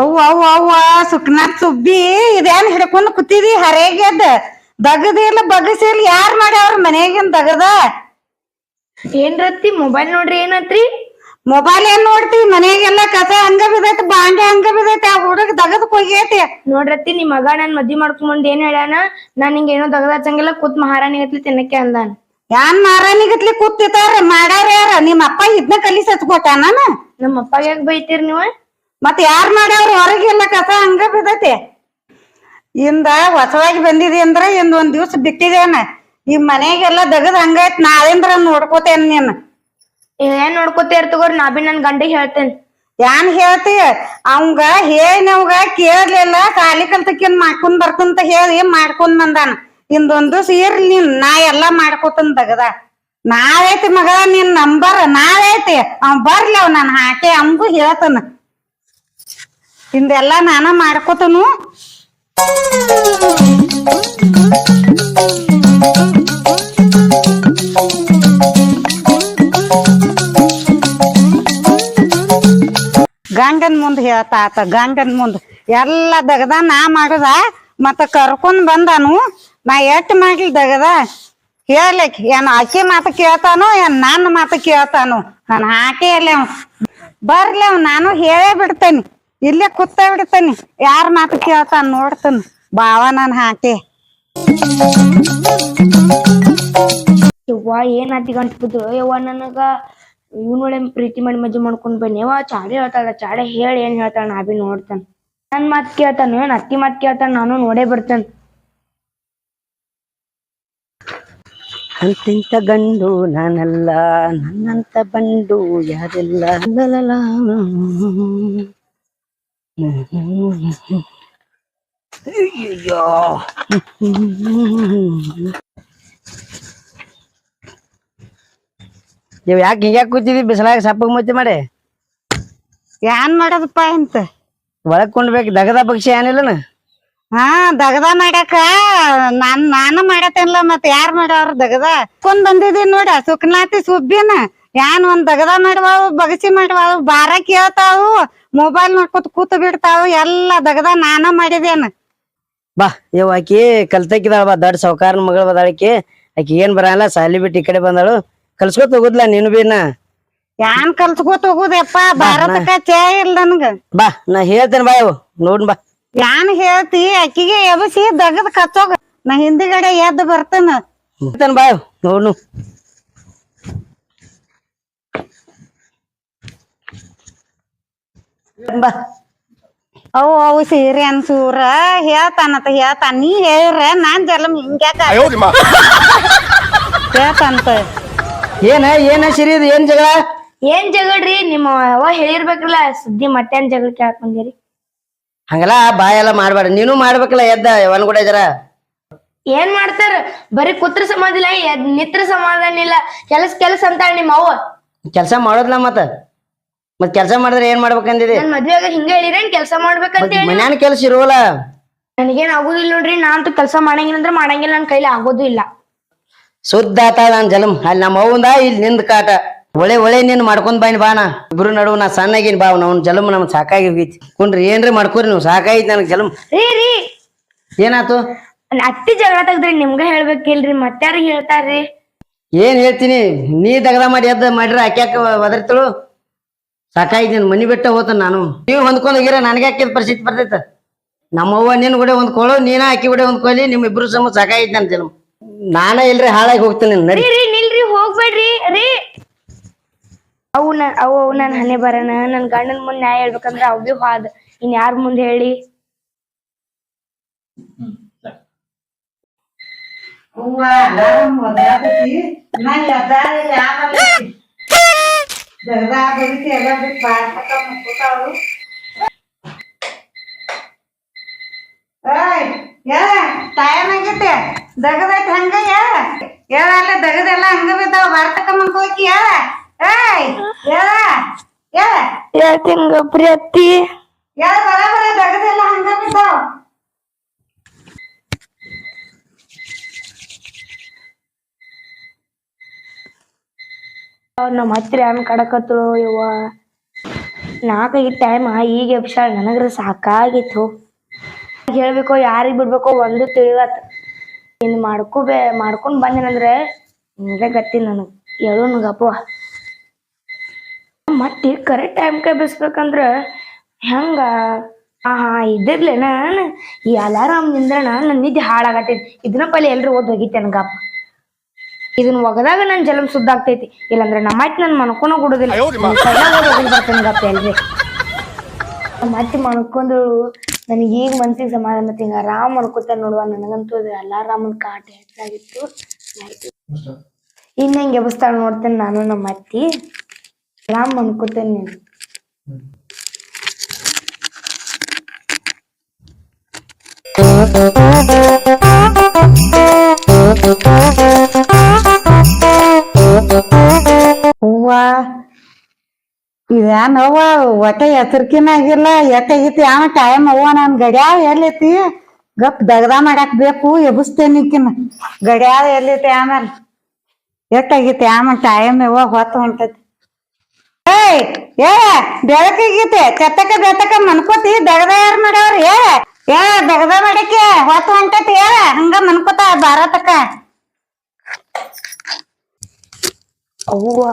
ಅವ್ವ ಅವ್ವ ಅವ್ವ ಸುಕ್ನಾಥ್ ಸುಬ್ಬಿ ಇದೇನ್ ಹಿಡ್ಕೊಂಡ್ ಕೂತಿದಿ? ಹರೇಗ್ಯದ. ದಗದಿಲ್ಲ ಬಗಸಿಲ್ಲ ಯಾರ್ ಮಾಡ್ಯಾವ್ರ ಮನೆಗಿನ್ ದಗದ ಏನ್ರತ್ತಿ ಮೊಬೈಲ್ ನೋಡ್ರಿ ಏನತ್ರಿ ಮೊಬೈಲ್ ಏನ್ ನೋಡ್ತಿ? ಮನೆಗೆಲ್ಲ ಕಸ ಹಂಗ ಬಿದೈತಿ ಬಾಂಡೆ ಹಂಗ ಬಿದೈತಿ ಆ ಹುಡುಗ ದಗದ್ ಹೋಗೈತಿ ನೋಡ್ರತ್ತಿ ನಿಮ್ ಮಗ ನನ್ ಮದ್ವಿ ಮಾಡ್ಕೊಂಡ್ ಏನ್ ಹೇಳ್ಯಾನ? ನಾನ್ ಹಿಂಗ ಏನೋ ದಗದ ಹಚ್ಚಂಗಿಲ್ಲ ಕೂತ್ ಮಹಾರಾಣಿ ಗತ್ಲಿ ತಿನ್ನಕ್ಕೆ ಅಂದಾನ. ಯಾನ್ ಮಾರಾಣಿಗತ್ಲಿ ಕೂತಿತಾರ ಮಾಡ್ಯಾರ ಯಾರ? ನಿಮ್ಮ ಅಪ್ಪ ಇದ್ನ ಕಲಿಸ್ ಹಚ್ಕೊಟ್ಟ ಹಚ್ಕೊಟ್ಟಾನ ನಮ್ಮ ಅಪ್ಪಗೆ ಯಾಕೆ ಬೈತೀರಿ ನೀವು? ಮತ್ ಯಾರ್ ಮಾಡ್ಯಾವ್ರ ಹೊರಗೆಲ್ಲ ಕಸ ಹಂಗ ಬಿದೈತಿ ಇಂದ ಹೊಸವಾಗಿ ಬಂದಿದೆ ಅಂದ್ರ ಇಂದ ಒಂದ್ ದಿವ್ಸ ಬಿಟ್ಟಿದೇನ ಈ ಮನೆಗೆಲ್ಲ ದಗದ್ ಹಂಗೈತ್ ನಾಳೆಂದ್ರ ನೋಡ್ಕೋತೇನ್ ನೀನ್. ಏನ್ ನೋಡ್ಕೋತೀರ ಇರ್ತಗೋರ್ ನಾ ಬಿ ನನ್ ಗಂಡಿಗೆ ಹೇಳ್ತೇನೆ. ಯಾನ್ ಹೇಳ್ತಿ? ಅವಂಗ ಹೇಳಿನವ್ಗ ಕೇಳಲಿಲ್ಲ ಸಾಲಿ ಕಲ್ತಕಿನ್ ಮಾಡ್ಕೊಂಡ್ ಬರ್ತಂತ ಹೇಳಿ ಮಾಡ್ಕೊಂಡ್ ಬಂದಾನ. ಇಂದೊಂದು ದಿವಸ ಇರ್ಲಿ ನೀನ್ ನಾ ಎಲ್ಲಾ ಮಾಡ್ಕೋತನ್ ದಗದ. ನಾವೈತಿ ಮಗ ನಿನ್ ನಂಬರ್ ನಾವೈತಿ ಅವ್ ಬರ್ಲಿ ಅವ್ ನಾನು ಹಾಕಿ ಅವಂಗೂ ಹೇಳ್ತಾನ. ಇಂದೆಲ್ಲಾ ನಾನ ಮಾಡ್ಕೋತನು. ಗಂಡನ್ ಮುಂದ್ ಹೇಳ್ತಾತ ಗಂಡನ್ ಮುಂದ್. ಎಲ್ಲ ದಗದ ನಾ ಮಾಡದ, ಮತ್ತ ಕರ್ಕೊಂಡ್ ಬಂದಾನು. ನಾ ಎಷ್ಟ್ ಮಾಡ್ಲಿ ದಗದ? ಹೇಳಕ್ ಏನ್ ಆಕೆ ಮಾತು ಕೇಳ್ತಾನೋ, ಏನ್ ನನ್ನ ಮಾತು ಕೇಳ್ತಾನೋ? ನಾನು ಹಾಕೇ ಇಲ್ಲ ಬರ್ಲೇವ್ ನಾನು ಹೇಳೇ ಬಿಡ್ತೇನಿ. ಇಲ್ಲೇ ಕುತ್ತ ಬಿಡ್ತಾನೆ. ಯಾರ ಮಾತು ಕೇಳ್ತಾನ ನೋಡ್ತಾನ. ಬಾವ ನಾನು ಹಾಕಿ. ಯವ್ವ ಏನ್ ಅತಿ ಅಂತ ಬಿದ್ದು ಯವ್ವ ನನಗ ಇವ್ನು ಪ್ರೀತಿ ಮಾಡಿ ಮಜ್ಜೆ ಮಾಡ್ಕೊಂಡ್ ಬನ್ನಿ. ಯವ್ವ ಚಾಡೆ ಹೇಳ್ತಾಳ ಚಾಡೆ ಹೇಳಿ ಏನ್ ಹೇಳ್ತಾಳ ನಾ ಬಿ ನೋಡ್ತಾನ. ನನ್ ಮಾತ್ ಕೇಳ್ತಾನ ಏನ್ ಅತ್ತಿ ಮಾತ್ ಕೇಳ್ತಾನ ನಾನು ನೋಡೇ ಬರ್ತೇನೆ. ಅಂತಿಂತ ಗಂಡು ನಾನಲ್ಲ ನನ್ನಂತ ಬಂಡು ಯಾರಿಲ್ಲ. ನೀವ್ ಯಾಕೆ ಹೀಗೆ ಕೂತಿದ್ವಿ ಬಿಸಿಲಾಗ ಸಪ್ಪಗೆ ಮುಚ್ಚಿ ಮಾಡಿ. ಏನ್ ಮಾಡೋದಪ್ಪ ಅಂತ ಒಳಗ್ ಕುಂಡ್ಬೇಕು ದಗದ ಪಕ್ಷಿ ಏನಿಲ್ಲನ? ಹಾ ದಗದ ಮಾಡಾಕ. ನಾನ್ ನಾನು ಮಾಡತ್ತೇನಲ್ಲ ಮತ್ತೆ ಯಾರ್ ಮಾಡೋರು ದಗದ? ಕೊಂಡ್ ಬಂದಿದ್ದೀನಿ ನೋಡ ಸುಖನಾತಿ ಸುಬ್ಬಿನ. ಯಾನ್ ಒಂದ್ ದಗದ ಮಾಡ್ವಾವು ಬಗಸಿ ಮಾಡ್ವಾವು ಬಾರ ಕೇಳ್ತಾವು ಮೊಬೈಲ್ ನೋಡ್ಕೊತ ಕೂತು ಬಿಡ್ತಾವು ಎಲ್ಲಾ ದಗದ ನಾನ ಮಾಡಿದೇನ. ಬಾ ಇವ್ ಆಕಿ ಕಲ್ತಕ್ಕಿದಾಳ ಬಾ ದೊಡ್ಡ ಸೌಕಾರ್ನ ಮಗಳ ಬದಾಳಕಿ ಆಕಿ. ಏನ್ ಬರಲ್ಲ ಸಾಲಿ ಬಿಟ್ಟು ಈ ಕಡೆ ಬಂದಾಳು. ಕಲ್ಸ್ಕೊತ ಹೋಗುದ್ಲ ನೀನು ಬೀನ ಯಾನ್ ಕಲ್ಸ್ಕೊತ ಹೋಗುದಪ್ಪ ಭಾರತಕ್ಕ ಚೇ ಇಲ್ಲ ನನ್ಗ. ಬಾ ನಾ ಹೇಳ್ತೇನೆ ಬಾ ಇವು ನೋಡ್ ಬಾ. ಯಾನ್ ಹೇಳ್ತಿ ಅಕ್ಕಿಗೆ ಎಬಸಿ ದಗದ ಕಚ್ಚೋಗ ನಾ ಹಿಂದಿಗಡೆ ಎದ್ದು ಬರ್ತೇನ. ಹೇಳ್ತೇನೆ ಬಾ ಇವು ನೋಡ್ನು. ಬಾ. ಅವು ಅವು ಸೀರೆ ಅನ್ಸೂರ. ಹೇಳ್ತಾನತ ಹೇಳ್ತಾನ. ನೀ ಹೇಳ್ರ ನಾನ್ ಜಲಮ್ ಹಿಂಗ್ಯಾಕ ಹೇಳ್ತಾನಂತ. ಏನ ಏನ ಸಿರಿ ಇದು? ಏನ್ ಜಗಳ? ಏನ್ ಜಗಳ್ರಿ ನಿಮ್ಮ ಅವ ಹೇಳಿರ್ಬೇಕಲ್ಲ ಸುದ್ದಿ ಮತ್ತೇನ್ ಜಗಳ ಹಾಕೊಂಡಿರಿ ಹಂಗಲ್ಲ ಬಾಯೆಲ್ಲ ಮಾಡ್ಬೇಡ. ನೀನು ಮಾಡ್ಬೇಕಲ್ಲ ಎದ್ದ ಕೂಡ ಜರ. ಏನ್ ಮಾಡ್ತಾರ? ಬರೀ ಕುತ್ರ ಸಮಾಧಾನ ಇಲ್ಲ ಎದ್ ನಿತ್ರ ಸಮಾಧಾನ ಇಲ್ಲ. ಕೆಲಸ ಕೆಲಸ ಅಂತ ನಿಮ್ಮ ಅವ್ವ. ಕೆಲಸ ಮಾಡೋದ್ಲ ಮತ್ತ. ಮತ್ ಕೆಲ್ಸ ಮಾಡಿದ್ರೆ ಏನ್ ಮಾಡ್ಬೇಕಂದಿದೆ? ನನ್ ಮದ್ವೆಗ ಹಿಂಗ ಹೇಳಿರೇನ್ ಕೆಲಸ ಮಾಡ್ಬೇಕಂತ ಹೇಳಿ. ಮನ್ಯಾನ ಕೆಲ್ಸ ಇರೋಲ್ಲ? ನನಗೇನ್ ಆಗುದಿಲ್ಲ ನೋಡ್ರಿ ನಾನು ಅಂತೂ ಕೆಲಸ ಮಾಡಂಗಿಲ್ಲ ಅಂದ್ರೆ ಮಾಡಂಗಿಲ್ಲ ನನ್ ಕೈಲಿ ಆಗೋದು ಇಲ್ಲ. ಸುದ್ದ ಆತ ನನ್ ಜಲಮ್ ಅಲ್ಲಿ ನಮ್ಮ ಅವಂದ ಇಲ್ಲಿ ನಿಂದ ಕಾಟ. ಒಳೆ ಒಳ್ಳೆ ನೀನ್ ಮಾಡ್ಕೊಂಡ್ ಬಾಯಿನ ಬಾನ. ಇಬ್ರು ನಡುವ ನಾ ಸಣ್ಣಗಿನ್ ಬಾ ನಾವ್ ಜಲಮ್ ನಮ್ ಸಾಕಾಗಿ ಹೋಗೈತಿ. ಕುಂಡ್ರಿ ಏನ್ರಿ ಮಾಡ್ಕೋರಿ ನೀವು? ಸಾಕಾಗೈತಿ ನನಗ್ ಜಲಮ್ ರೀ ರೀ. ಏನಾತು? ನನ್ ಅತ್ತಿ ಜಗಳ ತೆಗ್ದ್ರಿ ನಿಮ್ಗ ಹೇಳ್ಬೇಕಿಲ್ರಿ ಮತ್ತಾರಿಗೆ ಹೇಳ್ತಾರ್ರಿ. ಏನ್ ಹೇಳ್ತೀನಿ? ನೀ ತಗದ ಮಾಡಿ ಎದ್ದ ಮಾಡಿರ ಅಕ್ಯಾಕ ಒದರ್ತಳು? ಸಾಕಾಯ್ತು ನೀನ್ ಮನಿ ಬಿಟ್ಟ ಹೋತ ನಾನು. ನೀವು ಹೊಂದ್ಕೊಂಡ್ ಹೋಗಿರ ನನಗೆ ಹಾಕಿದ ಪರಿಸ್ಥಿತಿ ಬರ್ತೈತ? ನಮ್ಮವ್ವ ನಿನ್ ಕೂಡ ಹೊಂದ್ಕೊಳ್ಳು ನೀನ ಆಕಿ ಕೂಡ ಹೊಂದ್ಕೊಳ್ಳಿ ನಿಮ್ ಇಬ್ರು ಸಮ ಸಾಕಾಯ್ತು ನನ್ ಜನ್ಮ ನಾನ ಇಲ್ರಿ ಹಾಳಾಗಿ ಹೋಗ್ತೀನಿ ನಡಿ. ರೀ ರೀ ನಿಲ್ರಿ ಹೋಗ್ಬೇಡ್ರಿ ರೀ. ಅವು ನನ್ ಅವು ಅವು ನನ್ ಹನೆ ಬರನ ನನ್ ಗಂಡನ್ ಮುಂದೆ ನ್ಯಾಯ ಹೇಳ್ಬೇಕಂದ್ರ ಅವ್ ಬಿ ಹಾದ್. ಇನ್ ಯಾರ ಮುಂದೆ ಹೇಳಿ? ಟೈಮ್ ಆಗೈತೆ ದಗದೈತಿ ಹಂಗ ಹೇಳ ಹೇಳಲ್ಲ ದಗದೆಲ್ಲ ಹಂಗ ಬಿದ್ದಾವ ಭಾರತಕ್ಕ ಹೋಗಿ ಹೇಳ ಏಯ್ ಹೇಳ ಹೇಳ ಹೇಳ್ತೀನಿ ಗಪ್ರಿ ಅತ್ತಿ ಹೇಳ ಬರಬರ ದಗದೆಲ್ಲ ಹಂಗ ಬಿದ್ದಾವ ನಮ್ಮ ಹತ್ತಿರ ಏನ್ ಕಡಕತ್ರು ಇವ ನಾಲ್ಕೈದು ಟೈಮ್ ಈಗ ಎಪಿಸೋಡ್ ನನಗ್ರ ಸಾಕಾಗಿತ್ತು. ಹೇಳ್ಬೇಕೋ, ಯಾರಿಗ್ ಬಿಡ್ಬೇಕೋ ಒಂದು ತಿಳಿವತ್. ಇನ್ ಮಾಡ್ಕೋಬೇ ಮಾಡ್ಕೊಂಡ್ ಬಂದೇನಂದ್ರೆ ನಿಮ್ಗೆ ಗತ್ತಿ ನನಗ್ ಹೇಳು ಗಪ್ಪ. ಮತ್ತೆ ಕರೆಕ್ಟ್ ಕೈ ಬಿಸ್ಬೇಕಂದ್ರ ಹೆಂಗ? ಹಾ ಹಾ ಇದ್ದಿರ್ಲೇನ ಈ ಅಲಾರಾಮ್ ನಿಂದ್ರಣ ನನ್ ನಿದ್ದೆ ಹಾಳಾಗತ್ತೈತಿ ಇದನ್ನ ಪಲ್ಲೆ ಎಲ್ರು ಓದ್ ಹೋಗಿತ್ತೆ ಇದನ್ನ ಒಗದಾಗ ನನ್ ಜಲಂ ಸುದ್ದ ಆಗ್ತೈತಿ ನಮ್ಮ ಅತ್ತೆ ನನ್ ಮನ್ಕೋನ ಕೊಡುದಿಲ್ಲ ಬರ್ತೇನೆ ಗಪ್ಪ ಎಲ್ರಿ. ಮತ್ತೆ ಮನ್ಕೊಂಡು ನನಗೆ ಈಗ ಮನ್ಸಿಗೆ ಸಮಾಧಾನ ಮತ್ತೆ ಹಿಂಗ ಆರಾಮ್ ಮನ್ಕೋತ ನೋಡುವ ನನಗಂತೂ ಅದು ಅಲಾರಾಮನ್ ಕಾಟ ಹೆಚ್ಚಾಗಿತ್ತು. ಇನ್ನ ಹಿಂಗೆ ಎಬ್ಸ್ತಾಳ ನೋಡ್ತೇನೆ ನಾನು ನಮ್ಮ ಅತ್ತಿ. ಆರಾಮ್ ಮನ್ಕೋತೇನೆ ನೀನು. ಹೂವ ಇದೇನವ್ವ ಒಟ್ಟ ಆಗಿಲ್ಲ. ಎಟ್ಟಾಗೈತಿ ಯಾವ ಟೈಮ್ ಅವ್ವ ನನ್ ಗಡ್ಯಾಳ ಎಲ್ಲೈತಿ? ಗಪ್ ದಗದ ಮಾಡಾಕ್ ಬೇಕು ಎಬ್ಬಿಸ್ತೇನಿಕಿನ ಗಡ್ಯಾಳ ಎಲ್ಲೈತಿ ಆಮೇಲೆ? ಎಟ್ಟಾಗೈತಿ ಆಮೇಲೆ ಟೈಮ್ ಯವ್ವ ಹೊತ್ತು ಹೊಂಟೈತಿ. ಏಯ್, ಏ ಬೆಳಕಾಗೈತಿ ಚತ್ತಕ ಬೆತ್ತಕ ಮನ್ಕೋತಿ? ದಗದ ಯಾರು ಮಾಡ್ಯಾವ್ರಿ ಏ ಏ, ದಗದ ಮಾಡಕ್ಕೆ ಹೊತ್ತು ಹೊಂಟೈತಿ? ಏ, ಹಂಗ ಮನ್ಕೋತ ಭಾರತಕ್ಕ. ಅವ್ವ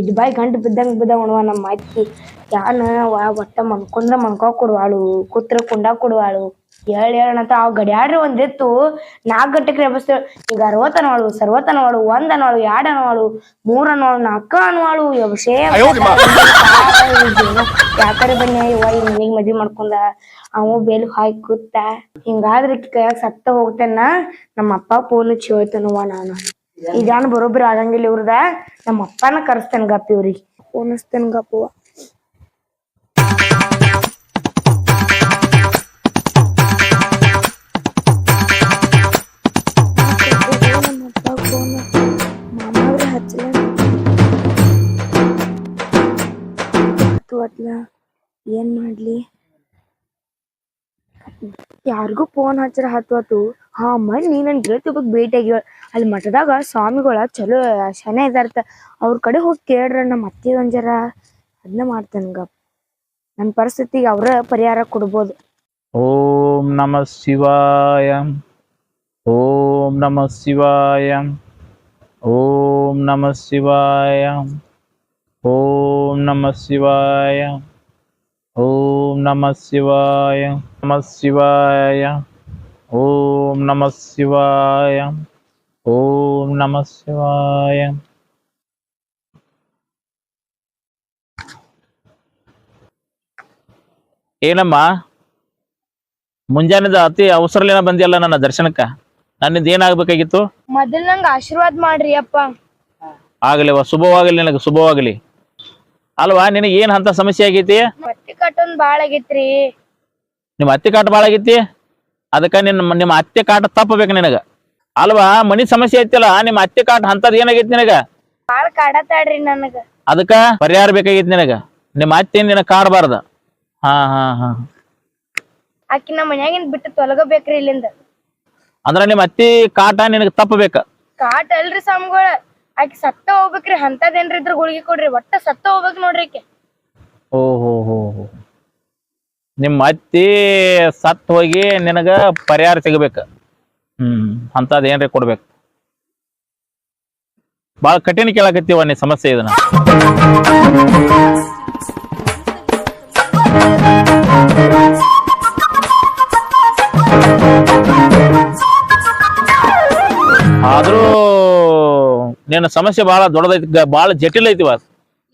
ಇದ್ ಬಾಯಿ ಗಂಟು ಬಿದ್ದಂಗ ಬಿದ್ದಾವ ನೋಡುವ ನಮ್ಮ ಅತ್ತಿ ಯಾನ ವಾ ಒಟ್ಟ ಮನ್ಕೊಂಡ್ರ ಮನ್ಕೋ ಕೊಡುವಾಳು ಕೂತ್ರ ಕುಂಡ ಕೊಡುವಾಳು. ಹೇಳಿ ಹೇಳಂತ ಅವ್ ಗಡ್ಯಾಡ್ರಿ ಒಂದಿತ್ತು ನಾಲ್ಕು ಗಂಟೆಗೆ ಎಬ್ಬಿಸ್ತೇವೆ ಈಗ ಅರವತ್ತ ಅನ್ನವಾಳು ಸರ್ವತ್ ಅನ್ನವಾಳು ಒಂದ್ ಅನ್ನವಾಳು ಎರಡ್ ಅನ್ನವಾಳು ಮೂರ್ ಅನ್ನವಾಳು ನಾಲ್ಕ ಅನ್ನವಾಳು ಎಬ್ಸೇ ಯಾಕರೆ ಬನ್ನಿ ಇವ ಹಿಂಗ್ ಮದ್ವಿ ಮಾಡ್ಕೊಂಡ. ಅವ ಬೇಲ್ ಹಾಕಿ ಕೂತ. ಹಿಂಗಾದ್ರೆ ಕೈಯಾಗ ಸತ್ತ ಹೋಗ್ತೇನ? ನಮ್ಮ ಅಪ್ಪ ಫೋನ್ ಹಚ್ಚಿ ಹೇಳ್ತೇನವ್ವ ನಾನು. ಇದಾನ ಬರೋಬ್ಬರಿ ಆಗಂಗಿಲ್ಲ ಇವ್ರದ. ನಮ್ಮ ಅಪ್ಪನ ಕರೆಸ್ತೇನೆ ಗಪ್ಪ ಇವ್ರಿಗೆ. ಫೋನಿಸ್ತೇನೆ ಗಪ್ಪವ ಏನ್ ಮಾಡ್ಲಿ? ಯಾರಿಗೂ ಫೋನ್ ಹಚ್ಚರ ಹತ್ವತ್ತು. ಹಾ ಮನ್ನಿ ನನ್ ಗೆಳತಿ ಒಬ್ಬ ಭೇಟಿ ಆಗ್ಯಾಳ. ಅಲ್ಲಿ ಮಠದಾಗ ಸ್ವಾಮಿಗಳ ಚಲೋ ಶನೆ ಇದಾರ್ತ. ಅವ್ರ ಕಡೆ ಹೋಗಿ ಕೇಳ್ರ ನಮ್ಮ ಅತ್ತಿ ಒಂದ್ ಜರ ಅದನ್ನ ಮಾಡ್ತೇನೆ ಗಪ್. ನನ್ನ ಪರಿಸ್ಥಿತಿಗೆ ಅವ್ರ ಪರಿಹಾರ ಕೊಡ್ಬೋದು. ಓಂ ನಮಃ ಶಿವಾಯ. ಓಂ ನಮಃ ಶಿವಾಯ. ಓಂ ನಮಃ ಶಿವಾಯ. ಓಂ ನಮಃ ಶಿವಾಯ. ಓಂ ನಮಃ ಶಿವಾಯ. ನಮಃ ಶಿವಾಯ. ಓಂ ನಮಃ ಶಿವಾಯ. ಓಂ ನಮ ಶಿವಾಯ. ಏನಮ್ಮ? ಮುಂಜಾನೆದ ಅತಿ ಅವಸರಲೇನ ಬಂದಿಯಲ್ಲ ನನ್ನ ದರ್ಶನಕ್ಕ? ನನ್ನಿಂದ ಏನಾಗಬೇಕಾಗಿತ್ತು? ಮೊದಲ್ ನಂಗ ಆಶೀರ್ವಾದ ಮಾಡ್ರಿ ಅಪ್ಪ. ಆಗಲಿವ ಶುಭವಾಗಲಿ ನಿನಗೆ ಶುಭವಾಗಲಿ. ಅಲ್ವಾ ನಿನಗೆ ಏನ್ ಅಂತ ಸಮಸ್ಯೆ ಆಗೈತಿ? ಮತ್ತೆ ಕಟ್ಟೊಂದ್ ಬಾಳ ಆಗೈತ್ರಿ. ನಿಮ್ಮ ಅತ್ತೆ ಕಾಟ ಬಾಳ ಆಗೈತಿ? ಅದಕ್ಕೆ ನಿನ್ನ ನಿಮ್ಮ ಅತ್ತೆ ಕಾಟ ತಪ್ಪಬೇಕು ನಿನಗ. ಅಲ್ವಾ? ಮನಿ ಸಮಸ್ಯೆ ಐತಿಲ್ಲ ನಿಮ್ಮ ಅತ್ತೆ ಕಾಟ ಅಂತದ್ ಏನಾಗೈತಿ ನಿನಗ? ಬಾಳ ಕಾಡತಾಡ್ರಿ ನನಗ. ಅದಕ್ಕ ಪರಿಹಾರ ಬೇಕಾಗೈತಿ ನಿನಗ? ನಿಮ್ಮ ಅತ್ತೆ ನಿನ ಕಾಡಬಾರ್ದ? ಹಾ ಹಾ ಹಾ. ಆಕಿ ನಮ್ಮ ಮನ್ಯಾಗಿನ್ ಬಿಟ್ಟು ತೊಲಗಬೇಕ್ರಿ ಇಲ್ಲಿಂದ. ಅಂದ್ರ ನಿಮ್ಮ ಅತ್ತಿ ಕಾಟ ನಿನಗ ತಪ್ಪಬೇಕ? ಕಾಟ ಅಲ್ರಿ ಸ್ವಾಮಿಗಳ. ಆಕಿ ಸತ್ತ ಹೋಗ್ಬೇಕ್ರಿ ಅಂತದೇನ್ರಿ ಇದ್ರ ಗುಳಿಗೆ ಕೊಡ್ರಿ ಒಟ್ಟ ಸತ್ತ ಹೋಗ್ಬೇಕ್ ನೋಡ್ರಿ ಆಕಿ. ಓ ಹೋ ಹೋ ಹೋ. ನಿಮ್ಮ ಅತ್ತಿ ಸತ್ ಹೋಗಿ ನಿನಗ ಪರಿಹಾರ ಸಿಗಬೇಕು? ಅಂತದ್ ಏನ್ರಿ ಕೊಡ್ಬೇಕು? ಬಾಳ ಕಠಿಣ ಕೇಳಕತ್ತೀವ ನೀ ಸಮಸ್ಯೆ ಇದನ್ನ. ಆದ್ರೂ ನಿನ್ನ ಸಮಸ್ಯೆ ಬಹಳ ದೊಡ್ಡದೈತಿ ಬಾಳ ಬಹಳ ಜಟಿಲ ಐತಿವ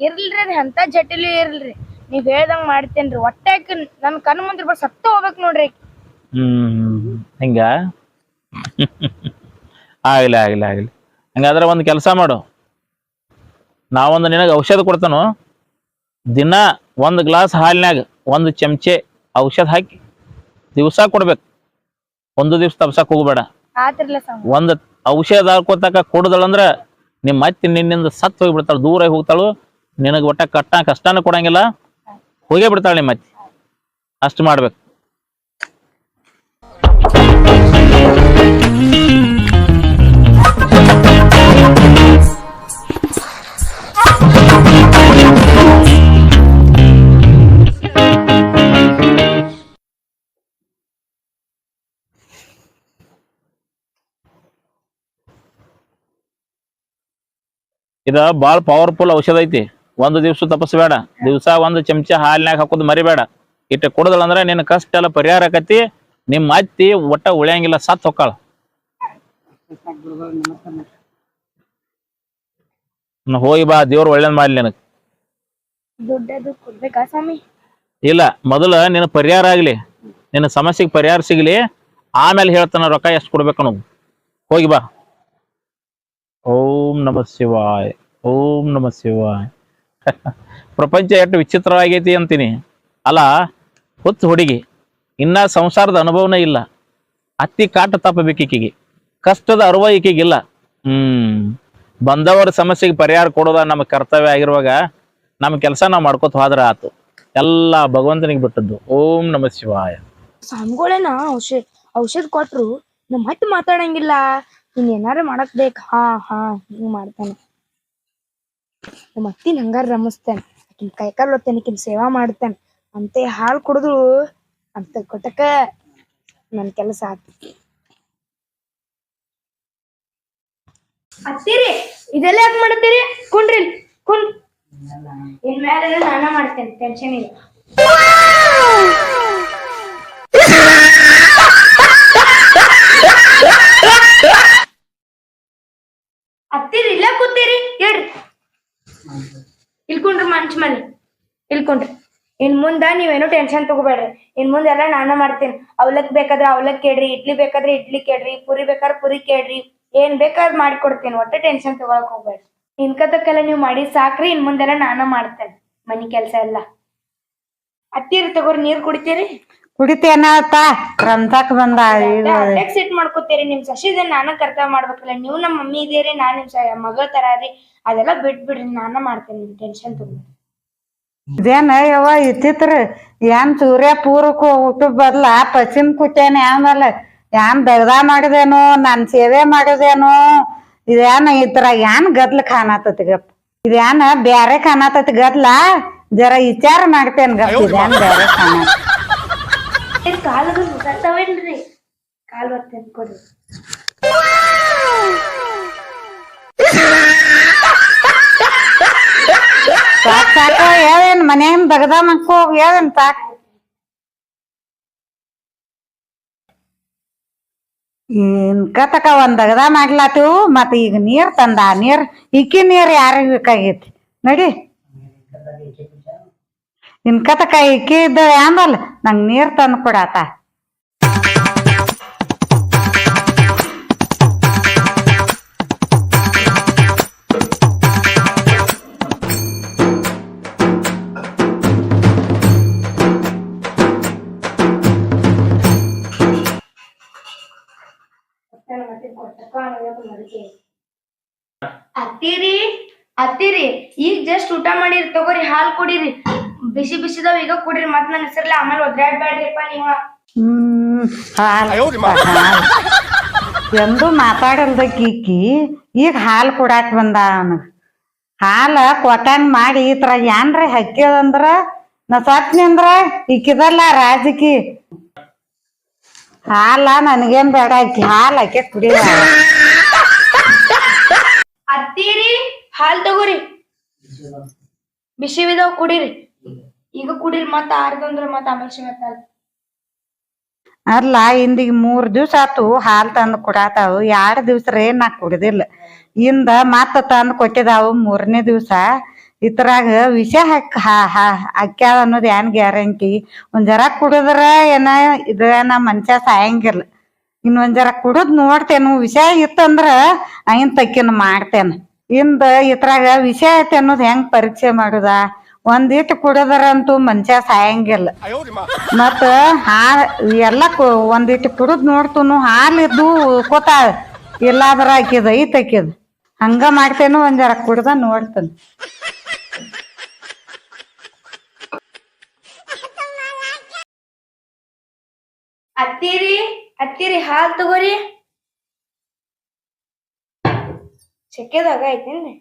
ಇರ್ಲ್ರಿ ಅದ್ ಅಂತ ಜಟಿಲಿ ಇರ್ಲ್ರಿ. ನೀವ್ ಹೇಳ್ದಂಗ್ ಮಾಡ್ತೇನ್ರಿ. ಒಟ್ಟ ಆಕಿ ನನ್ ಕಣ್ ಮುಂದ್ರ ಸತ್ತ ಹೋಗ್ಬೇಕ್ ನೋಡ್ರಿ. ಹ್ಮ್. ಹಿಂಗ? ಆಗ್ಲಿ ಆಗಲಿ ಆಗಲಿ. ಹಂಗಾದ್ರೆ ಒಂದು ಕೆಲಸ ಮಾಡು. ನಾವೊಂದು ನಿನಗೆ ಔಷಧ ಕೊಡ್ತಾನು. ದಿನ ಒಂದು ಗ್ಲಾಸ್ ಹಾಲಿನಾಗ ಒಂದು ಚಮಚೆ ಔಷಧ ಹಾಕಿ ದಿವಸ ಕೊಡ್ಬೇಕು. ಒಂದು ದಿವ್ಸ ತಪ್ಸಕ್ ಹೋಗ್ಬೇಡ. ಒಂದು ಔಷಧ ಹಾಕೋತಕ ಕೊಡದಳಂದ್ರ ನಿಮ್ಮ ಮತ್ತೆ ನಿನ್ನಿಂದ ಸತ್ತು ಹೋಗಿಬಿಡ್ತಾಳು ದೂರ ಹೋಗ್ತಾಳು. ನಿನಗೆ ಒಟ್ಟ ಕಟ್ಟ ಕಷ್ಟನೂ ಕೊಡಂಗಿಲ್ಲ. ಹೋಗೇ ಬಿಡ್ತಾಳೆ ನಿಮ್ಮ ಮತ್ತೆ ಅಷ್ಟು ಮಾಡ್ಬೇಕು. ಇದ ಬಾಳ ಪವರ್ಫುಲ್ ಔಷಧ ಐತಿ. ಒಂದು ದಿವ್ಸ ತಪಸ್ಬೇಡ ದಿವಸ ಒಂದು ಚಮಚ ಹಾಲಿನಾಗ ಹಾಕೋದು ಮರಿಬೇಡ. ಇಟ್ಟ ಕುಡದಳ ಅಂದ್ರೆ ನಿನ್ನ ಕಷ್ಟ ಎಲ್ಲ ಪರಿಹಾರ ಆಕತಿ. ನಿಮ್ಮ ಅತ್ತಿ ಒಟ್ಟ ಉಳಿಯಂಗಿಲ್ಲ ಸತ್ ಹೊಕ್ಕಾಳ. ಹೋಗಿ ಬಾ ದೇವ್ರ ಒಳ್ಳೇದ್ ಮಾಡ್ಲಿ ನಿನಕ್ ಇಲ್ಲ ಮೊದಲ ನಿನ್ನ ಪರಿಹಾರ ಆಗ್ಲಿ. ನಿನ್ನ ಸಮಸ್ಯೆಗೆ ಪರಿಹಾರ ಸಿಗ್ಲಿ. ಆಮೇಲೆ ಹೇಳ್ತಾನ ರೊಕ್ಕ ಎಷ್ಟು ಕೊಡ್ಬೇಕು ನೋವು ಹೋಗಿ ಬಾ. ನಮ ಶಿವಾಯ್. ಓಂ ನಮ ಶಿವಾಯ್. ಪ್ರಪಂಚ ಎಷ್ಟು ವಿಚಿತ್ರವಾಗೈತಿ ಅಂತೀನಿ. ಅಲ್ಲ, ಹುಚ್ಚು ಹುಡುಗಿ, ಇನ್ನ ಸಂಸಾರದ ಅನುಭವನೇ ಇಲ್ಲ. ಅತ್ತಿ ಕಾಟ ತಪ್ಪಬೇಕು ಈಕಿಗೆ ಕಷ್ಟದ ಅರಿವ ಈಕಿಗಿಲ್ಲ. ಹ್ಮ್, ಬಂದವರ ಸಮಸ್ಯೆಗೆ ಪರಿಹಾರ ಕೊಡೋದ ನಮ್ಮ ಕರ್ತವ್ಯ ಆಗಿರುವಾಗ ನಮ್ಮ ಕೆಲಸ ನಾವು ಮಾಡ್ಕೋತ ಹೋದ್ರ ಆತು. ಎಲ್ಲ ಭಗವಂತನಿಗೆ ಬಿಟ್ಟದ್ದು. ಓಂ ನಮ ಶಿವಾಯ. ಸ್ವಾಮಿಗಳೇನ ಔಷಧ ಔಷಧ ಕೊಟ್ರು, ನಮ್ಮ ಹತ್ತಿ ಮಾತಾಡಂಗಿಲ್ಲ. ಇನ್ ಏನಾರ ಮಾಡಕ್ ಬೇಕ್. ಹಾ ಹಾ ಹಿಂಗ್ ಮಾಡ್ತಾನೆ. ನಮ್ಮ ಅತ್ತಿನ ಹಂಗಾರ ರಮಿಸ್ತಾನೆ. ಆಕಿನ್ ಕೈಕಾಲ್ ಒತ್ತೇನೆ ಆಕಿನ್ ಸೇವಾ ಮಾಡ್ತೇನೆ. ಅಂತೆ ಹಾಲ್ ಕುಡಿದ್ರು ಅಂತ ಕೊಟ್ಟಕ ನನ್ ಕೆಲಸ ಆತು. ಅತ್ತಿರಿ ಇದೆಲ್ಲ ಯಾಕೆ ಮಾಡತ್ತೀರಿ? ಕುಂಡ್ರಿ ಕುನ್ ಕುಂಡ್. ಇನ್ ಮೇಲೆ ನಾನ ಮಾಡ್ತೇನೆ ಟೆನ್ಷನ್ ಇಲ್ಲ ಹತ್ತಿರ ಇಲ್ಲೇ ಕೂತೀರಿ ಹೇಳ್ರಿ ಇಲ್ಕೊಂಡ್ರಿ ಮಂಚ್ ಮೇಲೆ ಇಲ್ಕೊಂಡ್ರಿ. ಇನ್ ಮುಂದ ನೀವೇನು ಟೆನ್ಷನ್ ತಗೋಬೇಡ್ರಿ. ಇನ್ ಮುಂದೆ ಎಲ್ಲ ನಾನ ಮಾಡ್ತೀನಿ. ಅವಲಕ್ ಬೇಕಾದ್ರೆ ಅವಲಕ್ ಕೇಳ್ರಿ, ಇಡ್ಲಿ ಬೇಕಾದ್ರೆ ಇಡ್ಲಿ ಕೇಳ್ರಿ, ಪುರಿ ಬೇಕಾದ್ರೆ ಪುರಿ ಕೇಳ್ರಿ. ಏನ್ ಬೇಕಾದ್ ಮಾಡ್ಕೊಡ್ತೀನಿ. ಒಟ್ಟೆ ಟೆನ್ಷನ್ ತಗೊಳಕ್ ಹೋಗ್ಬೇಡ್ರಿ. ಇನ್ಕತಕ್ಕೆಲ್ಲ ನೀವು ಮಾಡಿ ಸಾಕ್ರಿ, ಇನ್ ಮುಂದೆಲ್ಲ ನಾನ ಮಾಡ್ತೇನೆ. ಮನಿ ಕೆಲ್ಸ ಎಲ್ಲ. ಹತ್ತಿರ ತಗೋರಿ ನೀರ್ ಕುಡಿತೀರಿ? ಕುಡಿತೇನ ರಂಜಾಕ್ ಬಂದ ಈಗ ಎಕ್ಸಿಟ್ ಸೆಟ್ ಮಾಡ್ಕೋತೀರಿ ನಿಮ್ ಸಸಿದ ನಾನ ಕರ್ತವ್ಯ ಮಾಡ್ಬೇಕಲ್ಲ ನೀವು ನಮ್ಮ ಮಮ್ಮಿ ಇದೀರಿ ನಾನ್ ನಿಮ್ ಮಗಳ ತರ ರೀ. ಅದೆಲ್ಲ ಬಿಟ್ ಬಿಡ್ರಿ ನಾನ ಮಾಡ್ತೇನೆ ನಿಮ್ ಟೆನ್ಷನ್ ತಗೋ ಇದೇನ ಯವ್ವ ಇತ್ತಿತ್ರ ಏನ್ ಸೂರ್ಯ ಪೂರ್ವಕ್ಕೆ ಊಟ ಬದ್ಲ ಪಶ್ಚಿಮ ಕುಟ್ಟೇನೆ ಆಮೇಲೆ ಏನ್ ದಗದ ಮಾಡಿದೇನೋ ನಾನ್ ಸೇವೆ ಮಾಡಿದೇನೋ ಇದೇನ ಇತರ ಏನ್ ಗದ್ಲ ಕಾಣತತಿ ಗಪ್ಪ ಇದೇನ ಬ್ಯಾರೆ ಕಾಣತತಿ ಗದ್ಲ? ಜರ ವಿಚಾರ ಮಾಡ್ತೇನೆ ಗಪ್ಪ ಇದೇನ್ ಬ್ಯಾರೆ ಕಾಣತ ಕಾಲದು ಮುಗತ್ತವೇನ್ರಿ ಕಾಲ್ ಬರ್ತೇನೆ ಕೊಡ್ರಿ ಸಾಕ್ ದಗದ ಮಕ್ಕೋ ಹೇಳೇನ್ ಸಾಕ್. ಇನ್ಕತಕ ಒಂದ್ ದಗದ ಮಾಡ್ಲಾತಿವು ಮತ್ ಈಗ ನೀರ್ ತಂದ, ನೀರ್ ಇಕ್ಕಿ ನೀರ್ ಯಾರಿಗ್ ಬೇಕಾಗೈತಿ? ನಡಿ. ಇನ್ಕತಕ ಇಕ್ಕಿ ಇದ್ದ ಆಂದಲ ನಂಗ್ ನೀರ್ ತಂದ್ ಕೊಡಾತ ಅತ್ತಿರಿ ಅತ್ತಿರಿ, ಈಗ ಜಸ್ಟ್ ಊಟ ಮಾಡಿರಿ, ತಗೋರಿ, ಹಾಲ್ ಕುಡೀರಿ. ಬಿಸಿ ಬಿಸಿದವ್ ಈಗ ಕುಡ್ರಿ ಮತ್ ನನ್ನ ಹೆಸರ್ಲಿ ಆಮೇಲೆ ಒದ್ರಾಡ್ಬೇಡ್ರಿಪ್ಪ ನೀವ. ಹ್ಮ್ ಹಾಲ್ ಕೀಕಿ ಎಂದೂ ಈಗ ಹಾಲು ಕೊಡಾಕ್ ಬಂದ ಅವನು. ಹಾಲ ಕೊಟ್ಟಂಗ್ ಮಾಡಿ ಈ ತರ ಏನ್ರ ಹಕ್ಕಿದಂದ್ರ ನಾ ಸತ್ನಿ ಅಂದ್ರ ಈಕಿದಲ್ಲ ರಾಜಕಿ. ಹಾಲ ನನಗೇನ್ ಬೇಡ ಆಕಿ ಹಾಲ್ ಹಾಕಿ ಕುಡಿಯ ಅತ್ತೀರಿ ಹಾಲ್ ತಗೋರಿ. ಬಿಸಿ ಬಿದಾವ್ ಕುಡೀರಿ. ಈಗ ಕುಡಿರಿ ಮತ್ತ ಆರ್ದಂದ್ರ ಮತ್ತ ಆಮೇಲೆ ಸಿಗತ್ತಲ್ಲ ಅಲ್ಲ ಇಂದಿಗ್ ಮೂರ್ ದಿವ್ಸ ಆತು ಹಾಲ್ ತಂದು ಕೊಡಾತಾವು. ಎರಡ್ ದಿವ್ಸ ರೇ ನಾ ಕುಡ್ದಿಲ್ಲ. ಇಂದ ಮತ್ತ ತಂದು ಕೊಟ್ಟಿದಾವು ಮೂರನೇ ದಿವ್ಸ. ಇತರಾಗ ವಿಷ ಹಾಕ್, ಹಾ ಹಾ ಹಾಕ್ಯಾವ ಅನ್ನೋದ್ ಏನ್ ಗ್ಯಾರಂಟಿ? ಒಂದ್ ಜರ ಕುಡಿದ್ರ ಏನ ಇದೇನ ಮನುಷ್ಯ ಸಾಯಂಗಿಲ್ಲ. ಇನ್ನೊಂದ್ ಜರ ಕುಡಿದ್ ನೋಡ್ತೇನು. ವಿಷ ಇತ್ತಂದ್ರ ಐನ್ ತಕ್ಕಿನ ಮಾಡ್ತೇನೆ. ಇಂದ ಇತರಾಗ ವಿಷ ಐತೆ ಅನ್ನೋದ್ ಹೆಂಗ್ ಪರೀಕ್ಷೆ ಮಾಡುದ? ಒಂದಿಟ್ಟು ಕುಡಿದ್ರಂತೂ ಮನುಷ್ಯ ಸಾಯಂಗಿಲ್ಲ. ಮತ್ತ ಹಾ ಎಲ್ಲ ಕು- ಒಂದಿಟ್ಟು ಕುಡಿದ್ ನೋಡ್ತನು ಹಾಲಿದ್ದು ಉಳ್ಕೋತಾಳ ಇಲ್ಲಾದ್ರ ಆಕಿದ ಐತ್ ಆಕಿದ. ಹಂಗ ಮಾಡ್ತೇನು ಒಂದ್ ಜರ ಕುಡ್ದ ನೋಡ್ತೇನೆ. ಅತ್ತಿರಿ ಅತ್ತಿರಿ ಹಾಲ್ ತಗೋರಿ. ಚಕ್ಕೆದಾಗ ಐತೇನ್ರಿ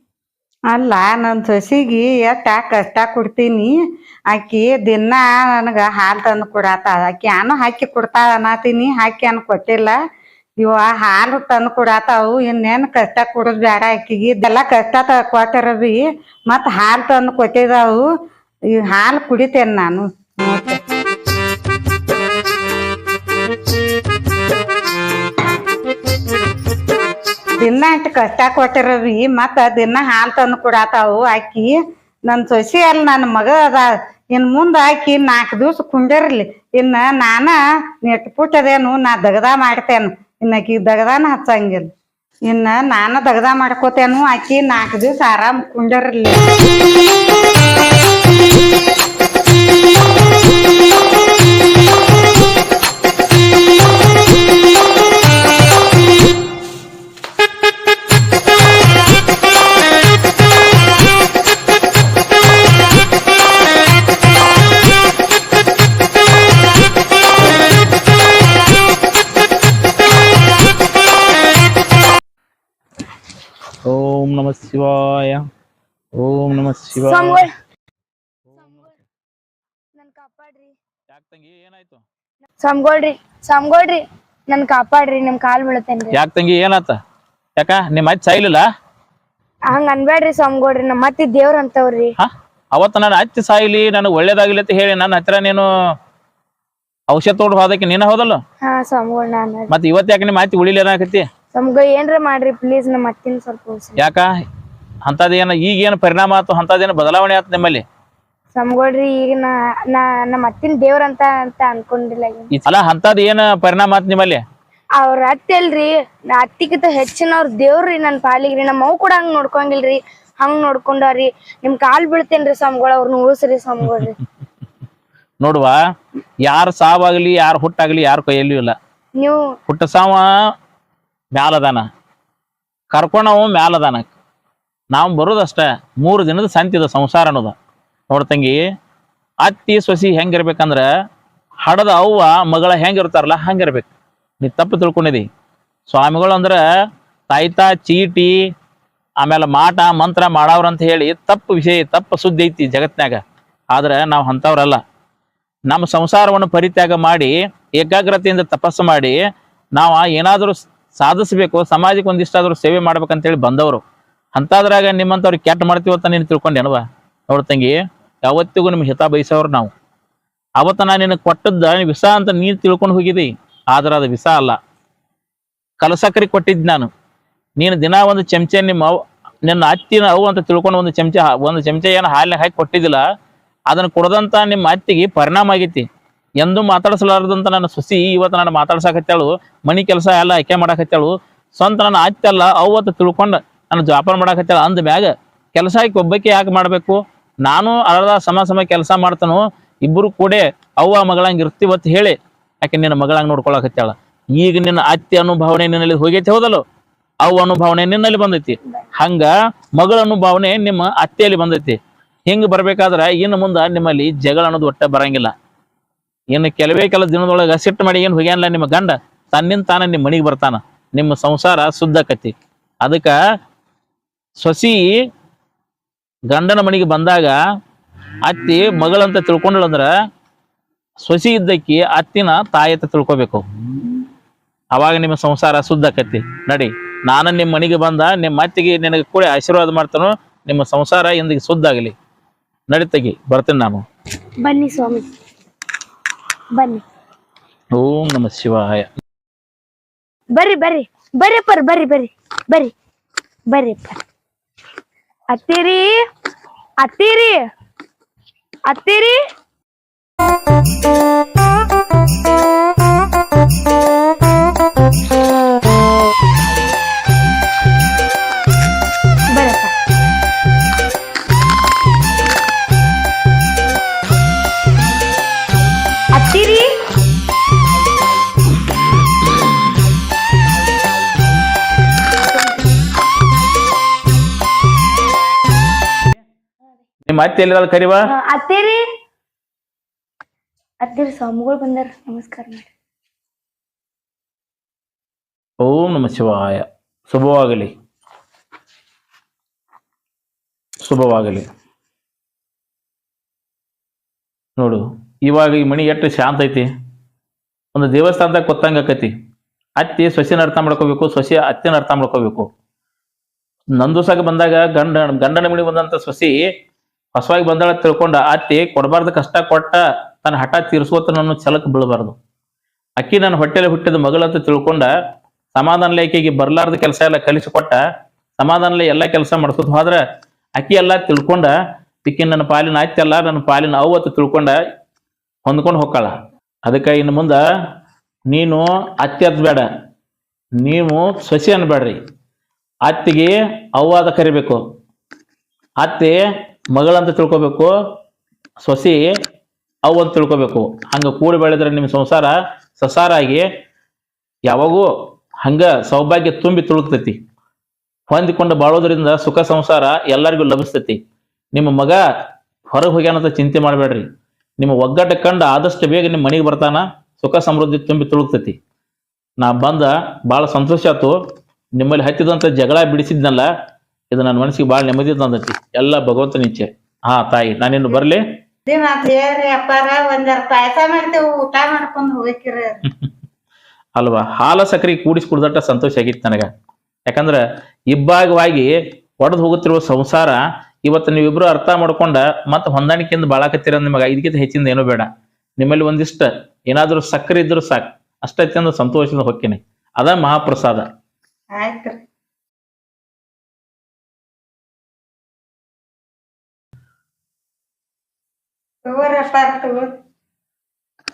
ಅಲ್ಲ ನನ್ನ ಸೊಸಿಗೆ ಎಷ್ಟ ಕಷ್ಟ ಕೊಡ್ತೀನಿ. ಆಕಿ ದಿನ ನನಗೆ ಹಾಲು ತಂದು ಕೊಡತ್ತ ಆಕಿ ನಾನು ಹಾಕಿ ಕೊಡ್ತಾಳ ಅನ್ನತೀನಿ ಹಾಕಿ ಅನ್ ಕೊಟ್ಟಿಲ್ಲ. ಇವ ಹಾಲು ತಂದು ಕೊಡತ್ತಾವು. ಇನ್ನೇನ್ ಕಷ್ಟ ಕೊಡೋದ್ ಬೇಡ ಆಕಿಗೆ. ಇದೆಲ್ಲ ಕಷ್ಟ ಕೊಟ್ಟಾರ ಬಿ ಮತ್ ಹಾಲು ತಂದು ಕೊಟ್ಟಿದಾವು. ಈ ಹಾಲು ಕುಡಿತೇನೆ ನಾನು. ದಿನ ಇಟ್ಟು ಕಷ್ಟ ಕೊಟ್ಟಿರ ಬಿ ಮತ್ತ ದಿನ ಹಾಲು ತಂದು ಕೊಡತಾವು ಆಕಿ. ನನ್ ಸೊಸಿ ಅಲ್ಲಿ ನನ್ನ ಮಗ ಅದ, ಇನ್ ಮುಂದ ಆಕಿ ನಾಲ್ಕು ದಿವ್ಸ ಕುಂಡಿರ್ಲಿ. ಇನ್ನ ನಾನ ನೆಟ್ ಪುಟ್ಟದೇನು, ನಾ ದಗದ ಮಾಡ್ತೇನು. ಇನ್ನಕಿ ದಗದಾನ ಹಚ್ಚಂಗಿಲ್ಲ. ಇನ್ನ ನಾನ ದಗದ ಮಾಡ್ಕೋತೇನು, ಆಕಿ ನಾಲ್ಕು ದಿವ್ಸ ಆರಾಮ್ ಕುಂಡಿರ್ಲಿ. ಶಿವಾಯ. ಓಂ ನಮ ಶಿವಾಯ. ನನ್ ಕಾಪಾಡ್ರಿ. ಯಾಕೆ ತಂಗಿ ಏನಾಯ್ತು? ಸ್ವಾಮಿಗಳ್ರಿ ಸ್ವಾಮಿಗಳ್ರಿ ನನ್ ಕಾಪಾಡ್ರಿ ನಿಮ್ ಕಾಲ್ ಬೀಳತೇನ್ರಿ ಯಾಕೆ ತಂಗಿ ಏನಾತ? ಯಾಕ ನಿಮ್ಮ ಅಜ್ಜ ಸಾಯ್ಲಿಲ್ಲ? ಹಂಗ ಅನ್ಬೇಡ್ರಿ ಸ್ವಾಮಿಗಳ್ರಿ ನಮ್ಮ ಮತ್ತೆ ದೇವ್ರ ಅಂತವ್ರಿ. ಹಾ? ಅವತ್ತು ನಾನು ಅಚ್ಚಿ ಸಾಯ್ಲಿ ನನಗೆ ಒಳ್ಳೇದಾಗ್ಲಿ ಅಂತ ಹೇಳಿ ನನ್ನ ಹತ್ರ ನೀನು ಔಷಧ ತಗೊಂಡು ಹೋದಕ್ಕೆ ನೀನ ಹೋದಲ್ಲ? ಹಾ ಸ್ವಾಮಿಗಳ್ ನಾನು ಮತ್ತೆ ಇವತ್ತು ಯಾಕೆ ನಿಮ್ಮ ಅತ್ತಿ ಉಳಿಲಿ ಏನಾಕತಿ ಸಮಗ ಏನ್ರ ಮಾಡ್ರಿ ಪ್ಲೀಸ್ ನಮ್ಮ ಅತ್ತಿನ ಸ್ವಲ್ಪ ಉಳ್ಸಿ ಯಾಕ? ಅಂಥದ್ದೇನು ಈಗ ಏನು ಪರಿಣಾಮ ಆಯ್ತು ಅಂಥದ್ದೇನು ಬದಲಾವಣೆ ಆಯ್ತು ನಿಮ್ಮಲ್ಲಿ? ಸಮಗೋಡ್ರಿ ಈಗ ನಾ ನಾ ನಮ್ಮ ಅತ್ತಿನ ದೇವ್ರ ಅಂತ ಅಂತ ಅನ್ಕೊಂಡಿಲ್ಲ ಈಗ. ಈ ಅಲ್ಲ ಅಂಥದ್ದು ಏನು ಪರಿಣಾಮ ಆಯ್ತು ನಿಮ್ಮಲ್ಲಿ? ಅವ್ರ ಅತ್ತೆಲ್ರಿ ನಾ ಅತ್ತಿಗಿಂತ ಹೆಚ್ಚಿನ ಅವ್ರ ದೇವ್ರಿ ನನ್ನ ಪಾಲಿಗ್ರಿ ನಮ್ಮ ಅವ್ ಕೂಡ ಹಂಗ್ ನೋಡ್ಕೊಂಗಿಲ್ರಿ ಹಂಗ್ ನೋಡ್ಕೊಂಡವ್ರಿ ನಿಮ್ ಕಾಲ್ ಬೀಳ್ತೇನ್ರಿ ಸಮಗೋಳ ಅವ್ರನ್ನ ಉಳಿಸ್ರಿ ಸ್ವಾಮಿಗಳ್ರಿ ನೋಡುವ ಯಾರ ಸಾವಾಗ್ಲಿ ಯಾರ ಹುಟ್ಟಾಗ್ಲಿ ಯಾರ ಕೈಯಲ್ಲೂ ಇಲ್ಲ. ನೀವು ಹುಟ್ಟ ಸಾವ ಮ್ಯಾಲದಾನ. ಕರ್ಕೊಂಡವ ಮ್ಯಾಲದಾನ ನಾವು ಬರೋದಷ್ಟೇ ಮೂರು ದಿನದ ಶಾಂತಿದ ಸಂಸಾರ ಅನ್ನೋದು. ನೋಡ್ತಂಗಿ ಅತ್ತಿ, ಸೊಸಿ ಹೆಂಗಿರ್ಬೇಕಂದ್ರೆ ಹಡದ ಅವ್ವ, ಮಗಳ ಹೆಂಗಿರ್ತಾರಲ್ಲ ಹಂಗಿರ್ಬೇಕು. ನೀ ತಪ್ಪು ತಿಳ್ಕೊಂಡಿದಿ. ಸ್ವಾಮಿಗಳು ಅಂದ್ರೆ ತಾಯ್ತ, ಚೀಟಿ, ಆಮೇಲೆ ಮಾಟ, ಮಂತ್ರ ಮಾಡವ್ರ ಅಂತ ಹೇಳಿ ತಪ್ಪು ವಿಷಯ, ತಪ್ಪು ಸುದ್ದಿ ಐತಿ ಜಗತ್ನಾಗ ಆದ್ರೆ ನಾವು ಅಂಥವ್ರಲ್ಲ. ನಮ್ಮ ಸಂಸಾರವನ್ನು ಪರಿತ್ಯಾಗ ಮಾಡಿ, ಏಕಾಗ್ರತೆಯಿಂದ ತಪಸ್ಸು ಮಾಡಿ, ನಾವು ಏನಾದರೂ ಸಾಧಿಸಬೇಕು, ಸಮಾಜಕ್ಕೆ ಒಂದಿಷ್ಟಾದರೂ ಸೇವೆ ಮಾಡ್ಬೇಕಂತೇಳಿ ಬಂದವರು. ಅಂತಾದ್ರಾಗ ನಿಮ್ಮಂಥವ್ರಿಗೆ ಕೆಟ್ಟ ಮಾಡ್ತೀವಿ ಅಂತ ನೀನು ತಿಳ್ಕೊಂಡೇನವ ನೋಡ ತಂಗಿ, ಯಾವತ್ತಿಗೂ ನಿಮ್ಗೆ ಹಿತ ಬಯಸೋರು ನಾವು. ಅವತ್ತ ನಾನು ನಿನಗೆ ಕೊಟ್ಟದ್ದ ವಿಷ ಅಂತ ನೀನು ತಿಳ್ಕೊಂಡು ಹೋಗಿದಿ, ಆದ್ರೆ ಅದು ವಿಷ ಅಲ್ಲ. ಕಲಸಕ್ರಿ ಕೊಟ್ಟಿದ್ದು ನಾನು. ನೀನು ದಿನ ಒಂದು ಚಮಚೆ ನಿಮ್ಮ ಅವ್, ನಿನ್ನ ಅತ್ತಿನ ಅವು ಅಂತ ತಿಳ್ಕೊಂಡು ಒಂದು ಚಮಚ ಒಂದು ಚಮಚ ಏನು ಹಾಲಿನಾಗ ಹಾಕಿ ಕೊಟ್ಟಿದ್ದಿಲ್ಲ, ಅದನ್ನ ಕೊಡದಂತ ನಿಮ್ಮ ಅತ್ತಿಗೆ ಪರಿಣಾಮ ಆಗೈತಿ. ಎಂದು ಮಾತಾಡಿಸಲಾರದಂತ ನನ್ನ ಸೊಸಿ ಇವತ್ತು ನಾನು ಮಾತಾಡ್ಸಕತ್ತಾಳು, ಮನಿ ಕೆಲಸ ಎಲ್ಲ ಆಯ್ಕೆ ಮಾಡಾಕತ್ತಾಳು. ಸ್ವಂತ ನನ್ನ ಅತ್ತೆ ಅಲ್ಲ ಅವತ್ತು ತಿಳ್ಕೊಂಡು ನಾನು ಜೋಪಾನ ಮಾಡಾಕತ್ತಾಳ, ಅಂದ ಮ್ಯಾಗ ಕೆಲಸ ಒಬ್ಬಕ್ಕೆ ಯಾಕೆ ಮಾಡಬೇಕು? ನಾನು ಅರ್ಧ ಸಮ ಸಮ ಕೆಲಸ ಮಾಡ್ತಾನು, ಇಬ್ಬರು ಕೂಡ ಅವ್ವ ಮಗಳಂಗೆ ಇರ್ತೀವತ್ತು ಹೇಳಿ ಯಾಕೆ ನಿನ್ನ ಮಗಳಂಗೆ ನೋಡ್ಕೊಳಕತ್ತಾಳ. ಈಗ ನಿನ್ನ ಅತ್ತೆ ಅನುಭವನೆ ನಿನ್ನಲ್ಲಿ ಹೋಗೈತೆ ಹೋದಲು ಅವ್ ಅನುಭವನೆ ನಿನ್ನಲ್ಲಿ ಬಂದೈತಿ. ಹಂಗ ಮಗಳ ಅನುಭವನೆ ನಿಮ್ಮ ಅತ್ತೆಯಲ್ಲಿ ಬಂದೈತಿ. ಹಿಂಗ್ ಬರ್ಬೇಕಾದ್ರ ಇನ್ನು ಮುಂದ ನಿಮ್ಮಲ್ಲಿ ಜಗಳ ಅನ್ನೋದು ಒಟ್ಟ ಬರಂಗಿಲ್ಲ. ಇನ್ನು ಕೆಲವೇ ಕೆಲ ದಿನದೊಳಗ ಸಿಟ್ಟು ಮಾಡಿ ಏನ್ ಹೋಗ್ಯಾನಲ್ಲ ನಿಮ್ಮ ಗಂಡ, ತನ್ನಿಂದ ತಾನ ನಿಮ್ಮ ಮನೆಗೆ ಬರ್ತಾನ. ನಿಮ್ಮ ಸಂಸಾರ ಶುದ್ಧಕತಿ ಅದಕ್ಕ ಸೊಸಿ ಗಂಡನ ಮನೆಗೆ ಬಂದಾಗ ಅತ್ತಿ ಮಗಳಂತ ತಿಳ್ಕೊಂಡಳಂದ್ರ ಸೊಸಿ ಇದ್ದಕ್ಕಿ ಅತ್ತಿನ ತಾಯಿ ಅಂತ ತಿಳ್ಕೊಬೇಕು. ಅವಾಗ ನಿಮ್ಮ ಸಂಸಾರ ಶುದ್ಧಕತಿ ನಡಿ ನಾನು ನಿಮ್ಮ ಮನೆಗೆ ಬಂದ ನಿಮ್ಮ ಅತ್ತಿಗೆ ನಿನಗೆ ಕೂಡ ಆಶೀರ್ವಾದ ಮಾಡ್ತಾನೋ ನಿಮ್ಮ ಸಂಸಾರ ಇಂದಿಗೆ ಶುದ್ಧ ಆಗಲಿ. ನಡಿತಗಿ ಬರ್ತೀನಿ ನಾನು. ಬನ್ನಿ ಸ್ವಾಮಿ. ಬನ್ನಿ. ಓಂ ನಮ ಶಿವಾಯ. ಬರ್ರಿ ಬರ್ರಿ. ಬರ್ರಿ ಬರ್ರಿ ಬರ್ರಿ ಬರ್ರಿ ಬರ್ರಿ. ಬರ್ರಿ ಪರ್ ಅತ್ತೀರಿ ಅತ್ತೀರಿ ಅತ್ತೀರಿ. ಅತ್ತೆ ಎಲ್ಲಿದಾಳ ಕರಿವಾ? ಅತ್ತೇರಿ. ಅತ್ತೀರಿ ಸ್ವಾಮಿಗಳು ಬಂದಾರ. ನಮಸ್ಕಾರ ಮಾಡಿ. ಓಂ ನಮ ಶಿವಾಯ. ಶುಭವಾಗಲಿ. ಶುಭವಾಗಲಿ. ನೋಡು ಇವಾಗ ಈ ಮಣಿ ಎಷ್ಟು ಶಾಂತ ಐತಿ. ಒಂದು ದೇವಸ್ಥಾನದಾಗ ಕೊತ್ತಂಗ ಆಕತಿ. ಅತ್ತಿ ಸೊಸಿನ ಅರ್ಥ ಮಾಡ್ಕೋಬೇಕು ಸೊಸಿ ಅತ್ತಿನ ಅರ್ಥ ಮಾಡ್ಕೋಬೇಕು. ನಂದು ಸಾಗ ಬಂದಾಗ ಗಂಡ ಗಂಡನ ಮಣಿ ಬಂದಂತ ಸೊಸಿ ಹೊಸವಾಗಿ ಬಂದಾಳ ತಿಳ್ಕೊಂಡ, ಅತ್ತಿ, ಕೊಡಬಾರ್ದು ಕಷ್ಟ ಕೊಟ್ಟ ತನ್ನ ಹಠ ತೀರ್ಸೋತ ನನ್ನ ಛಲಕ್ ಬೀಳಬಾರ್ದು. ಅಕ್ಕಿ ನನ್ನ ಹೊಟ್ಟೆಲಿ ಹುಟ್ಟಿದ ಮಗಳಂತ ತಿಳ್ಕೊಂಡ, ಸಮಾಧಾನ ಆಕೆಗೆ ಬರ್ಲಾರ್ದ ಕೆಲಸ ಎಲ್ಲ ಕಲಿಸಿಕೊಟ್ಟ ಸಮಾಧಾನಲೆ ಎಲ್ಲ ಕೆಲಸ ಮಾಡಿಸೋದು ಹೋದ್ರ ಅಕ್ಕಿ ಎಲ್ಲ ತಿಳ್ಕೊಂಡ ತಿಕ್ಕಿ ನನ್ನ ಪಾಲಿನ ಅಲ್ಲ, ನನ್ನ ಪಾಲಿನ ಅವತ್ತು ತಿಳ್ಕೊಂಡ ಹೊಂದ್ಕೊಂಡು ಹೋಗ್ಕಾಳ ಅದಕ್ಕೆ ಇನ್ನು ಮುಂದೆ ನೀನು ಅತ್ತಿ ಬೇಡ, ನೀವು ಸೊಸಿ ಅನ್ಬೇಡ್ರಿ. ಅತ್ತಿಗೆ ಅವ್ವಾದ ಕರಿಬೇಕು. ಅತ್ತಿ ಮಗಳಂತ ತಿಳ್ಕೊಬೇಕು, ಸೊಸಿ ಅವು ಅಂತ ತಿಳ್ಕೊಬೇಕು. ಹಂಗ ಕೂಡಿ ಬೆಳೆದ್ರೆ ನಿಮ್ಮ ಸಂಸಾರ ಸಸಾರಾಗಿ ಯಾವಾಗೂ ಹಂಗ ಸೌಭಾಗ್ಯ ತುಂಬಿ ತುಳುಕ್ತೈತಿ. ಹೊಂದಿಕೊಂಡು ಬಾಳೋದ್ರಿಂದ ಸುಖ ಸಂಸಾರ ಎಲ್ಲರಿಗೂ ಲಭಿಸ್ತೈತಿ. ನಿಮ್ಮ ಮಗ ಹೊರಗೆ ಹೋಗ್ಯಾನಂತ ಚಿಂತೆ ಮಾಡಬೇಡ್ರಿ. ನಿಮ್ಮ ಒಗ್ಗಟ್ಟ ಕಂಡು ಆದಷ್ಟು ಬೇಗ ನಿಮ್ಮ ಮನೆಗೆ ಬರ್ತಾನ, ಸುಖ ಸಮೃದ್ಧಿ ತುಂಬಿ ತುಳುಕ್ತೈತಿ. ನಾ ಬಂದ ಭಾಳ ಸಂತೋಷ ಆಯ್ತು ನಿಮ್ಮಲ್ಲಿ ಹತ್ತಿದಂತ ಜಗಳ ಬಿಡಿಸಿದ್ನಲ್ಲ ಇದು ನನ್ನ ಮನಸ್ಸಿಗೆ ಬಹಳ ನೆಮ್ಮದಿ ತಂದತಿ. ಎಲ್ಲ ಭಗವಂತನ ಇಚ್ಛೆ ಹಾ ತಾಯಿ ನಾನಿನ್ನು ಬರ್ಲಿ? ದಿನ ಹೇಳ್ರಿ ಅಪ್ಪಾರ ಒಂದರ ಪಾಯಸ ಮಾಡ್ತೇವೆ ಊಟ ಮಾಡ್ಕೊಂಡ್ ಹೋಗಿರ ಅಲ್ವಾ? ಹಾಲ ಸಕ್ಕರೆ ಕೂಡಿಸಿ ಕುಡ್ದಟ್ಟ ಸಂತೋಷ ಆಗಿತ್ತು ನನಗ. ಯಾಕಂದ್ರ ಇಬ್ಬಾಗವಾಗಿ ಒಡೆದು ಹೋಗುತ್ತಿರುವ ಸಂಸಾರ ಇವತ್ತು ನೀವಿಬ್ರು ಅರ್ಥ ಮಾಡ್ಕೊಂಡ ಮತ್ತೆ ಹೊಂದಾಣಿಕೆಯಿಂದ ಬಾಳಾಕತ್ತೀರ ನಿಮಗೆ ಇದಕ್ಕಿಂತ ಹೆಚ್ಚಿಂದ ಏನೂ ಬೇಡ. ನಿಮ್ಮಲ್ಲಿ ಒಂದಿಷ್ಟ ಏನಾದರೂ ಸಕ್ಕರೆ ಇದ್ರೂ ಸಾಕು. ಅಷ್ಟೇ ಅಂದ್ರೆ ಸಂತೋಷದಿಂದ ಹೊಕ್ಕಿನಿ. ಅದ ಮಹಾಪ್ರಸಾದ. ಅಪ್ಪಾರ ತಗೋ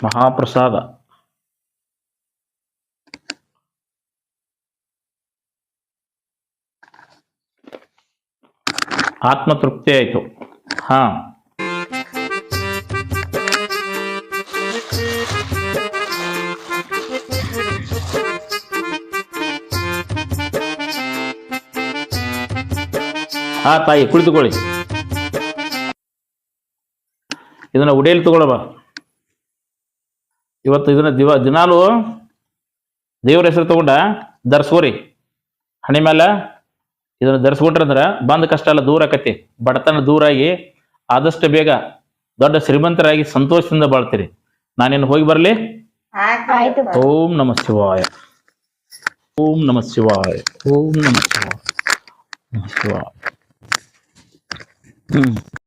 ಮಹಾಪ್ರಸಾದ. ಆತ್ಮತೃಪ್ತಿ ಆಯ್ತು. ಹಾ. ಹಾ ತಾಯಿ ಕುಳಿತುಕೊಳ್ಳಿ. ಇದನ್ನ ಉಡೇಲಿ ತಗೊಳಬ ಇವತ್ತು ಇದನ್ನ ದಿವ ದಿನಾಲು ದೇವ್ರ ಹೆಸರು ತಗೊಂಡ ಧರಿಸ್ಕೋರಿ. ಹಣೆ ಮೇಲೆ ಇದನ್ನ ಧರಿಸ್ಕೊಂಡ್ರಂದ್ರ ಬಂದ ಕಷ್ಟ ಎಲ್ಲ ದೂರ ಆಕತಿ. ಬಡತನ ದೂರ ಆಗಿ ಆದಷ್ಟು ಬೇಗ ದೊಡ್ಡ ಶ್ರೀಮಂತರಾಗಿ ಸಂತೋಷದಿಂದ ಬಾಳ್ತೀರಿ. ನಾನೇನು ಹೋಗಿ ಬರಲಿ? ಓಂ ನಮ ಶಿವಾಯ. ಓಂ ನಮ ಶಿವಾಯ. ಓಂ ನಮ ಶಿವಾಯ. ನಮ ಶಿವಾಯ. ಹ್ಮ್.